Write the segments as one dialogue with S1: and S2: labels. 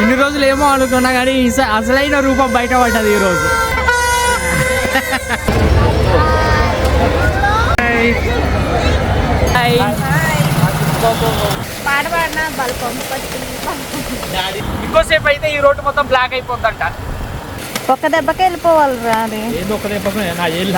S1: ఇన్ని రోజులు ఏమో అనుకున్నా కానీ అసలైన రూపం బయట పడ్డది ఈ రోజు. హాయ్.
S2: పాట పాడిన? బల్పం
S1: ఇంకోసేపు అయితే ఈ రోడ్డు మొత్తం బ్లాక్ అయిపోతుందంట
S2: ఒక్క దెబ్బకి వెళ్ళిపోవాలి రా అది.
S1: ఏదో ఒక దెబ్బకు? నా ఏళ్ళ?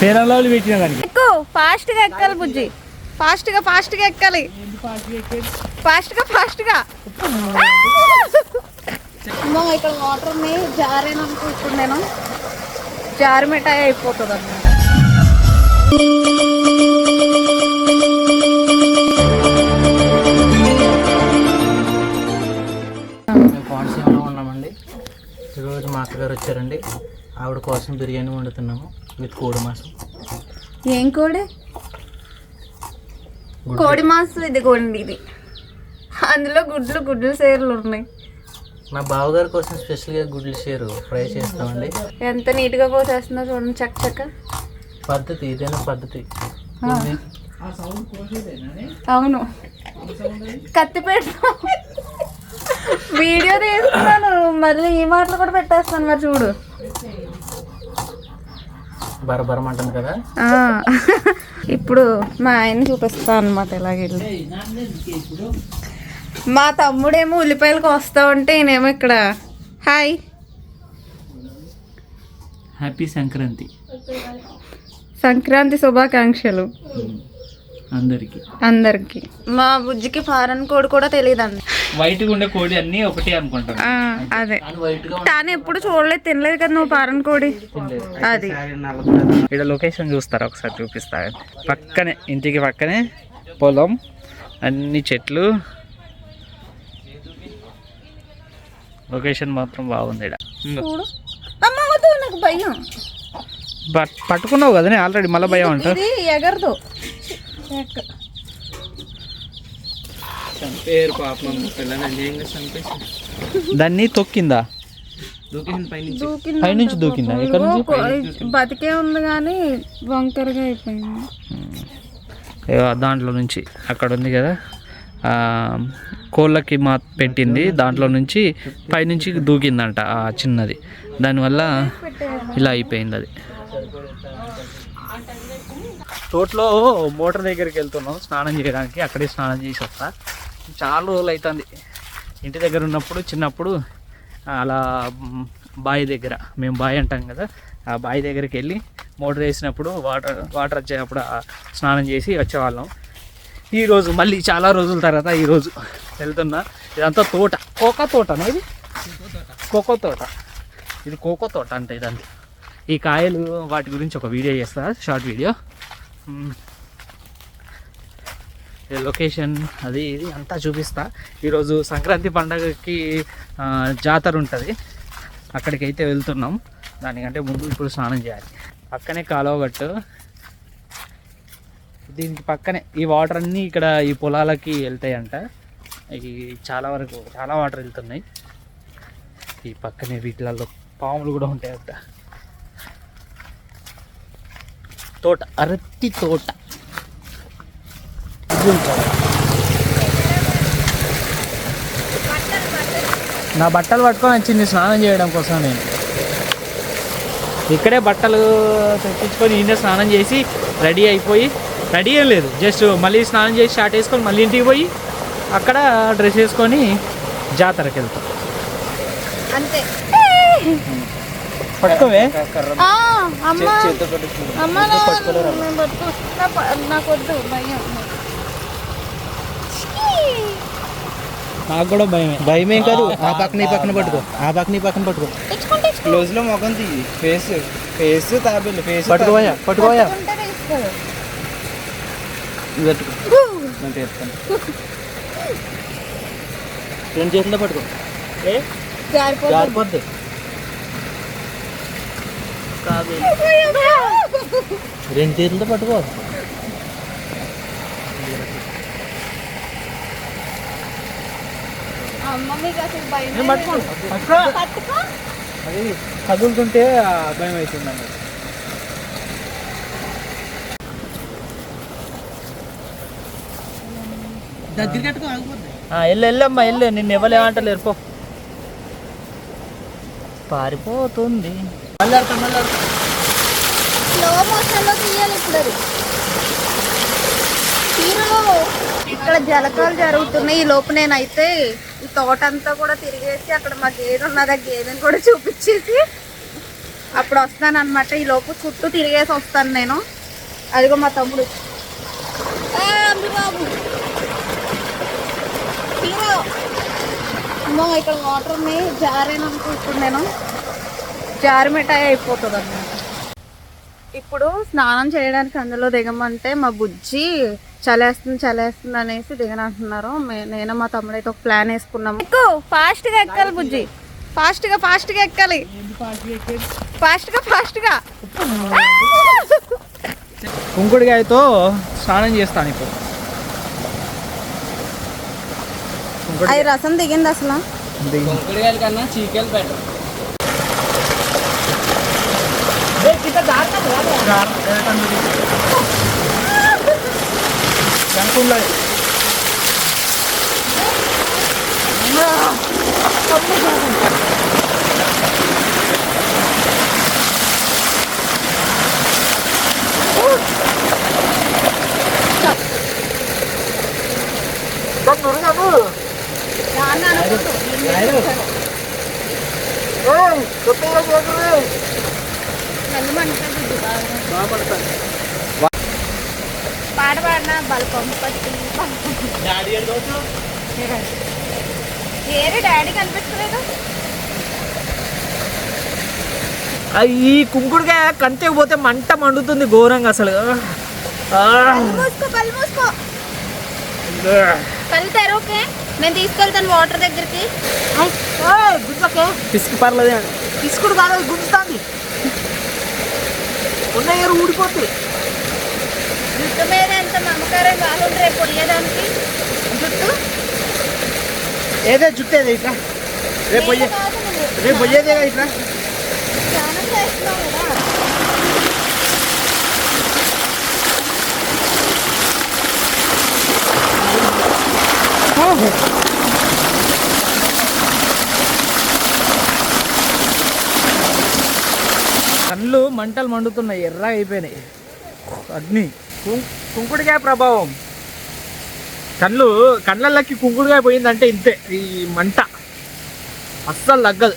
S1: పేరంలో పెట్టిన దానికి.
S2: ఎక్కు ఫాస్ట్గా ఎక్కాలి బుజ్జి. ఫాస్ట్గా ఫాస్ట్గా ఎక్కాలి ఫాస్ట్గా ఫాస్ట్గా అమ్మో, ఇక్కడ వాటర్ని జారేననుకుంటున్నాను నేను. జారి మిఠాయి అయిపోతుంది అన్నమాట
S1: కోనసీమలో ఉన్నామండి. ఈరోజు మా అత్తగారు వచ్చారండి. ఆవిడ కోసం బిర్యానీ వండుతున్నాము. విత్ కోడి మాసం.
S2: ఏం కోడి? కోడి మాంసం ఇది కోడి ఇది. అందులో గుడ్లు గుడ్లు సేర్లు ఉన్నాయి.
S1: మా బావగారి కోసం స్పెషల్గా గుడ్లు షేరు ఫ్రై చేస్తామండి.
S2: ఎంత నీట్గా కోసేస్తుందో చూడండి చక్క చక్క.
S1: పద్ధతి ఇదేనా పద్ధతి?
S2: అవును. కత్తి పెడతా. వీడియో తీస్తున్నాను. మళ్ళీ ఈ మాటలు కూడా పెట్టేస్తాను మరి చూడు.
S1: బరబరం అంటుంది కదా
S2: ఇప్పుడు మా ఆయన చూపిస్తా అనమాట ఇలాగెళ్ళి మా తమ్ముడేమో ఉల్లిపాయలకు వస్తా ఉంటే ఈయనేమో ఇక్కడ. హాయ్.
S1: హ్యాపీ సంక్రాంతి.
S2: సంక్రాంతి శుభాకాంక్షలు.
S1: అందరికి.
S2: అందరికి. మా బుజ్జికి ఫారెన్ కోడ్ కూడా తెలియదండి
S1: వైట్గా ఉండే కోడి అన్నీ ఒకటి అనుకుంటాను.
S2: ఆ, అదే. తాను ఎప్పుడు చూడలేదు తినలేదు కదా నువ్వు ఫారెన్ కోడి? అది.
S1: ఇక్కడ లొకేషన్ చూస్తారా? ఒకసారి చూపిస్తా. పక్కనే ఇంటికి పక్కనే పొలం అన్ని చెట్లు. లొకేషన్ మాత్రం బాగుంది
S2: నాకు భయం.
S1: పట్టుకున్నావు కదా ఆల్రెడీ మళ్ళీ భయం అంట
S2: ఇది ఎగరదు.
S1: చంపేరు పాపం. దాన్ని తొక్కిందా?
S2: దూకింది
S1: పైనుంచి. దూకిందా ఎక్కడ నుంచి?
S2: బతికే ఉంది కానీ వంకరగా అయిపోయింది.
S1: దాంట్లో నుంచి అక్కడ ఉంది కదా ఆ, కోళ్ళకి మా పెట్టింది. దాంట్లో నుంచి పైనుంచి దూకిందంట ఆ చిన్నది. దానివల్ల ఇలా అయిపోయింది అది. తోటలో మోటార్ దగ్గరికి వెళ్తున్నాం స్నానం చేయడానికి. అక్కడే స్నానం చేసి వస్తా. చాలా రోజులు అవుతుంది ఇంటి దగ్గర ఉన్నప్పుడు చిన్నప్పుడు అలా బావి దగ్గర మేము బావి అంటాం కదా ఆ బావి దగ్గరికి వెళ్ళి మోటార్ వేసినప్పుడు వాటర్ వాటర్ వచ్చేటప్పుడు స్నానం చేసి వచ్చేవాళ్ళం. ఈరోజు మళ్ళీ చాలా రోజుల తర్వాత ఈరోజు వెళ్తున్నా. ఇదంతా తోట. కోకా తోటనా ఇది? కోకో తోట. ఇది కోకో తోట అంటే ఇదంతా. ఈ కాయలు వాటి గురించి ఒక వీడియో చేస్తా షార్ట్ వీడియో. లొకేషన్ అది ఇది అంతా చూపిస్తా. ఈరోజు సంక్రాంతి పండగకి జాతర ఉంటుంది. అక్కడికైతే వెళ్తున్నాం. దానికంటే ముందు ఇప్పుడు స్నానం చేయాలి. పక్కనే కాలువగట్టు దీనికి పక్కనే ఈ వాటర్ అన్నీ ఇక్కడ ఈ పొలాలకి వెళ్తాయంట. ఇవి చాలా వరకు చాలా వాటర్ వెళ్తున్నాయి. ఈ పక్కనే వీటిలలో పాములు కూడా ఉంటాయంట. తోట అరటి తోట. ఉంటుంది. నా బట్టలు పట్టుకొని వచ్చింది స్నానం చేయడం కోసం నేను. ఇక్కడే బట్టలు తెప్పించుకొని ఈయన స్నానం చేసి రెడీ అయిపోయి రెడీ ఏం లేదు. జస్ట్ మళ్ళీ స్నానం చేసి షార్ట్ వేసుకొని మళ్ళీ ఇంటికి పోయి అక్కడ డ్రెస్ వేసుకొని జాతరకి వెళ్తాం.
S2: అంతే.
S1: పట్టుకోవే?
S2: ఆ, అమ్మ. అమ్మ నా- నేను పట్టుకో. నా ప- నాకు వద్దు భయం.
S1: నాకు కూడా భయమే.
S3: భయమేం కాదు. ఆ పక్కన ఈ పక్కన పట్టుకో. ఆ పక్కన ఈ పక్కన పట్టుకో. క్లోజ్లో మొఖం తీయి ఫేస్ ఫేస్ తాబేలు ఫేస్
S1: పట్టుకోయా పట్టుకోయా రెండు చేతుల్లో పట్టుకో. జారిపోద్ది. రెండు చేతులతో పట్టుకో.
S2: అసలు భయం
S1: పట్టుకో. అది కదులుతుంటే ఆ భయం అవుతుంది అన్నమాట ఆ, వెళ్ళు వెళ్ళమ్మా వెళ్ళు. నిన్ను ఇవ్వలేమంటలేరు పో. పారిపోతుంది.
S2: స్లో మోషన్లో తీయాలి ఇప్పుడు అది హీరో ఇక్కడ జలకాలు జరుగుతున్నాయి. ఈ లోపు నేనైతే ఈ తోట అంతా కూడా తిరిగేసి అక్కడ మా గేదె ఉన్నది. ఆ గేదెని కూడా చూపించేసి అప్పుడు వస్తాను అనమాట ఈ లోపు చుట్టూ తిరిగేసి వస్తాను నేను. అదిగో మా తమ్ముడు. బాబు ఇక్కడ వాటర్ ఉన్నాయి జారేను అనుకుంటున్నాను నేను జారి మిఠాయి అయిపోతుంది అన్నమాట ఇప్పుడు స్నానం చేయడానికి అందులో దిగమంటే మా బుజ్జి చలేస్తుంది చలేస్తుంది అనేసి దిగనంటున్నారు. మే- నేను మా తమ్ముడు అయితే ఒక ప్లాన్ వేసుకున్నాము. ఎక్కు ఫాస్ట్గా ఎక్కాలి బుజ్జి. ఫాస్ట్గా ఫాస్ట్గా ఎక్కాలి. ఫాస్ట్గా ఫాస్ట్గా
S1: కుంకుడికాయతో స్నానం చేస్తాను ఇప్పుడు.
S2: అది రసం దిగింది అసలు.
S1: దిగి.
S3: కుంకుడుకాయల కన్నా చీకేలు better.
S1: agar deretan begitu nữa kulai Kan
S3: turun apa?
S2: Jangan ada tu. Ayo.
S3: Hei, ketinggalan lagi.
S2: Lalu mana kita jumpa? పాట పాడిన బలపం పట్టి ఏరే డాడీ కనిపించలేదు?
S1: ఈ కుంకుడుకాయ కంటే పోతే మంట మండుతుంది ఘోరంగా అసలు.
S2: కళ్ళు తెరవకే. నేను తీసుకెళ్తాను వాటర్ దగ్గరికి.
S1: పిసికి పర్లేదు. పిసుకుడు కాదు గుంజుతుంది. ఉన్న ఏరు ఊడిపోతుంది
S2: జుట్టు మీద ఎంత మమకారం రేపు పొడిగేదానికి జుట్టు?
S1: ఏదే జుట్టు ఏదే ఇట్లా రేపు పోయే
S2: నేను కాదు నువ్వు.
S1: రేపు పోయేదే ఇట్లా
S2: స్నానం చేస్తున్నావు కదా.
S1: కళ్ళు మంటలు మండుతున్నాయి ఎర్ర అయిపోయినాయి. అగ్ని. కుంకుడికాయ కుంకుడుకాయ ప్రభావం. కళ్ళు కళ్ళల్లోకి కుంకుడుగా పోయిందంటే ఇంతే ఈ మంట. అస్సలు తగ్గదు.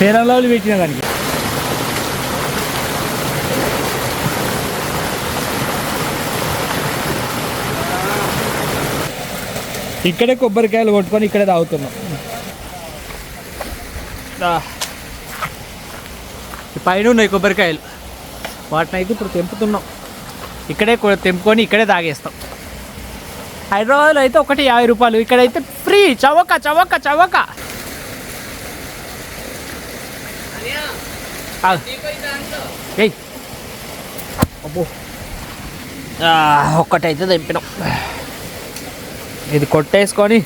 S1: పేరంలో పెట్టిన దానికి. ఇక్కడే కొబ్బరికాయలు కొట్టుకొని ఇక్కడే తాగుతున్నాం. పైన ఉన్నాయి కొబ్బరికాయలు. వాటిని అయితే ఇప్పుడు తెంపుతున్నాం. ఇక్కడే తెంపుకొని ఇక్కడే తాగేస్తాం. హైదరాబాద్లో అయితే ఒకటి యాభై రూపాయలు. ఇక్కడైతే ఫ్రీ. చవక చవక చవక. ఏయ్. అబ్బో. ఒక్కటైతే తెంపినాం. ఇది కొట్టేసుకొని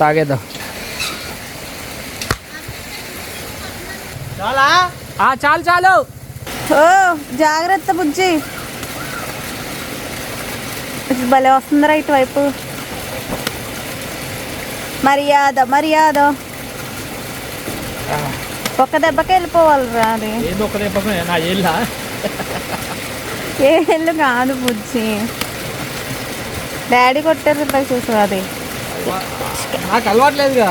S1: తాగేద్దాం. చాలా? చాలు చాలు.
S2: ఓ జాగ్రత్త బుజ్జి. భలే వస్తుందిరా ఇటువైపు. మర్యాద మర్యాద. ఒక్క దెబ్బకి వెళ్ళిపోవాలిరా అది.
S1: ఒక ఏళ్ళ
S2: కాదు బుజ్జి. డాడీ కొట్టారు ఇప్పుడు చూసు అది?
S1: నాకు అలవాట్లేదుగా.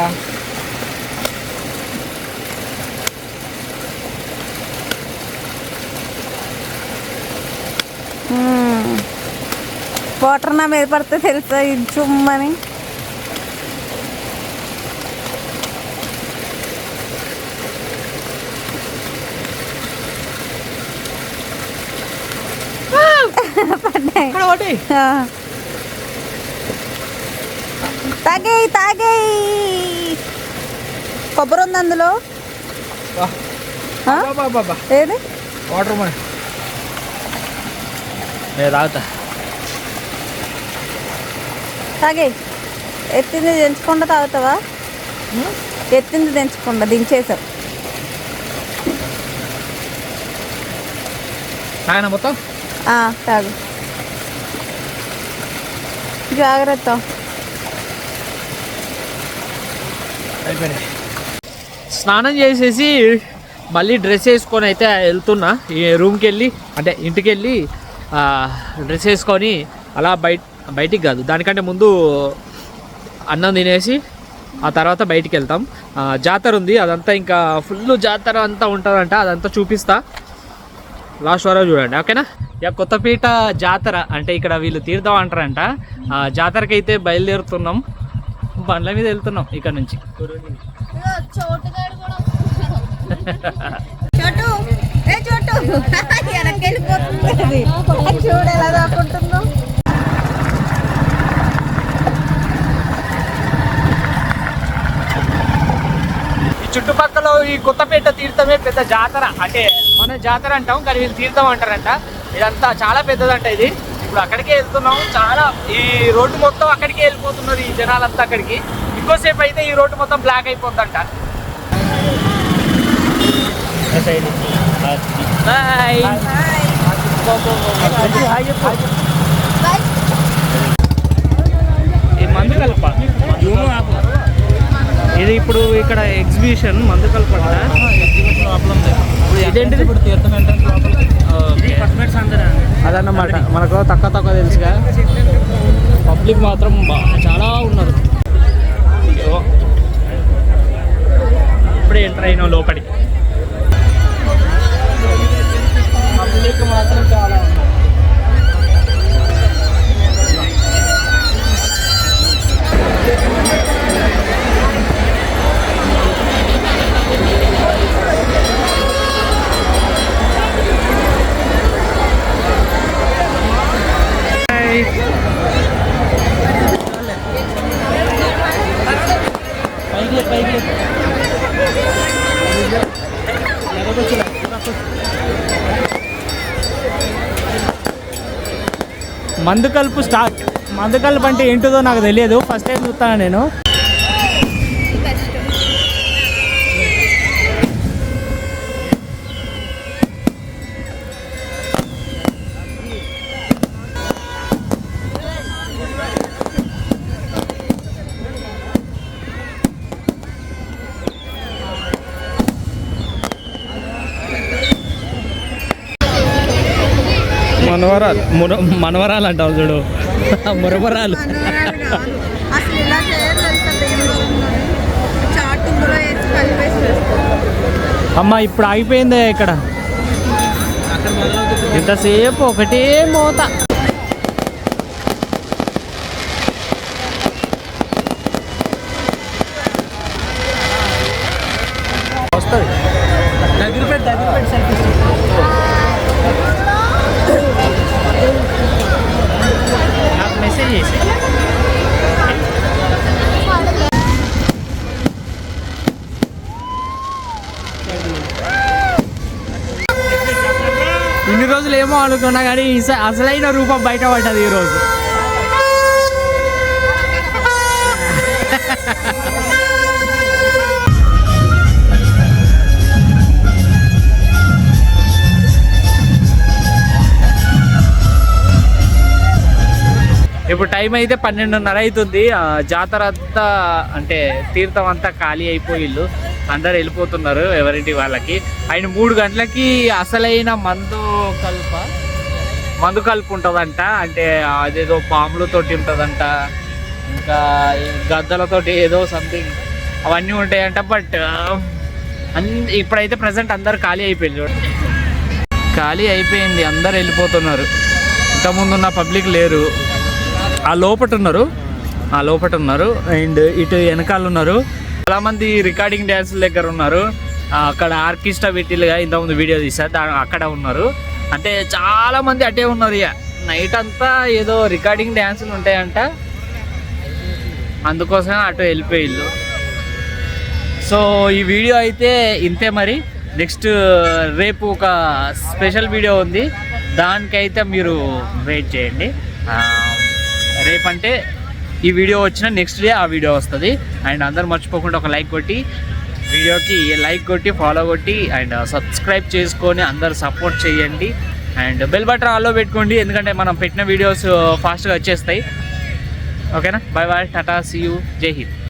S2: వాటర్ నా మీద పడితే తెలుసా ఇది చుమ్మని? పడ్డాయి తాగేయి తాగేయి. కొబ్బరి ఉంది అందులో. ఏది?
S1: వాటర్ మన. నేను తాగుతా.
S2: తాగేయి. ఎత్తింది ఎంచకుండా తాగుతావా? ఎత్తింది తెంచకుండా దించేసాం
S1: ఆయన మొత్తం?
S2: తాగు. జాగ్రత్త.
S1: స్నానం చేసేసి మళ్ళీ డ్రెస్ వేసుకొని అయితే వెళ్తున్నా. రూమ్కి వెళ్ళి అంటే ఇంటికి వెళ్ళి డ్రెస్ వేసుకొని అలా బయట బయటికి కాదు. దానికంటే ముందు అన్నం తినేసి ఆ తర్వాత బయటికి వెళ్తాం. జాతర ఉంది. అదంతా ఇంకా ఫుల్ జాతర అంతా ఉంటుందంట. అదంతా చూపిస్తా. లాస్ట్ వరకు చూడండి. ఓకేనా? ఇక కొత్తపేట జాతర అంటే ఇక్కడ వీళ్ళు తీర్థం అంటారంట. ఆ బయలుదేరుతున్నాం. బండ్ల మీద వెళ్తున్నాం ఇక్కడ నుంచి. ఈ చుట్టుపక్కల ఈ కొత్తపేట తీర్థమే పెద్ద జాతర. అంటే మన జాతర అంటాం కానీ వీళ్ళు తీర్థం అంటారంట. ఇదంతా చాలా పెద్దదంట ఇది. ఇప్పుడు అక్కడికే వెళ్తున్నాం. చాలా ఈ రోడ్డు మొత్తం అక్కడికే వెళ్ళిపోతున్నారు ఈ జనాలంతా అక్కడికి. ఇంకోసేపు అయితే ఈ రోడ్డు మొత్తం బ్లాక్ అయిపోతుందంట బాయ్ మందు కలప. ఇది ఇప్పుడు ఇక్కడ ఎగ్జిబిషన్ మందు కలప ఇదేంటిది?
S3: ఇప్పుడు తీర్థం ఎంట్రన్స్ లోపలికి
S1: అదన్నమాట. మనకు తక్కువ తక్కువ తెలుసుగా పబ్లిక్ మాత్రం చాలా ఉన్నారు. ఇప్పుడే ఎంటర్ అయినాం లోపలికి.
S3: పబ్లిక్ మాత్రం చాలా ఉంది
S1: మందు కలుపు స్టార్ట్ మందు కలుపు అంటే ఏంటిదో నాకు తెలియదు. ఫస్ట్ టైం చూస్తాను నేను. మనవరాలు. ముర మనవరాలు అంటావు చూడు. మురమరాలు. అమ్మ ఇప్పుడు ఆగిపోయిందే ఇక్కడ. ఇంతసేపు ఒకటే మోత. అనుకున్నా కానీ అసలైన రూపం బయటపడ్డది ఈరోజు. ఇప్పుడు టైం అయితే పన్నెండున్నర అవుతుంది. జాతర అంతా అంటే తీర్థం అంతా ఖాళీ అయిపోయిళ్ళు. అందరు వెళ్ళిపోతున్నారు ఎవరింటి వాళ్ళకి. ఆయన మూడు గంటలకి అసలైన మందు కలుప మందు కలుపు ఉంటుందంట అంటే అదేదో పాములతోటి ఉంటుందంట. ఇంకా గద్దలతోటి ఏదో సంథింగ్ అవన్నీ ఉంటాయంట. బట్ um, అన్ ఇప్పుడైతే ప్రజెంట్ అందరు ఖాళీ అయిపోయింది చూడండి ఖాళీ అయిపోయింది. అందరు వెళ్ళిపోతున్నారు. ఇంతకుముందు ఉన్న పబ్లిక్ లేరు. ఆ లోపట ఉన్నారు ఆ లోపట ఉన్నారు అండ్ ఇటు వెనకాల ఉన్నారు. చాలా మంది రికార్డింగ్ డ్యాన్స్ దగ్గర ఉన్నారు. అక్కడ ఆర్కెస్ట్రా పెట్టిలుగా ఇంతకుముందు వీడియో తీసారు అక్కడ ఉన్నారు. అంటే చాలా మంది అటే ఉన్నారు ఇక నైట్ అంతా ఏదో రికార్డింగ్ డ్యాన్సులు ఉంటాయంట. అందుకోసం అటు వెళ్ళిపోయిల్లు. సో ఈ వీడియో అయితే ఇంతే మరి. నెక్స్ట్ రేపు ఒక స్పెషల్ వీడియో ఉంది. దానికైతే మీరు వెయిట్ చేయండి. రేపంటే ఈ వీడియో వచ్చిన నెక్స్ట్ డే ఆ వీడియో వస్తుంది. అండ్ అందరు మర్చిపోకుండా ఒక లైక్ కొట్టి వీడియోకి లైక్ కొట్టి ఫాలో కొట్టి అండ్ సబ్స్క్రైబ్ చేసుకొని అందరు సపోర్ట్ చేయండి. అండ్ బెల్ బటన్ ఆల్లో పెట్టుకోండి ఎందుకంటే మనం పెట్టిన వీడియోస్ ఫాస్ట్గా వచ్చేస్తాయి. ఓకేనా bye bye tata see you Jai Hind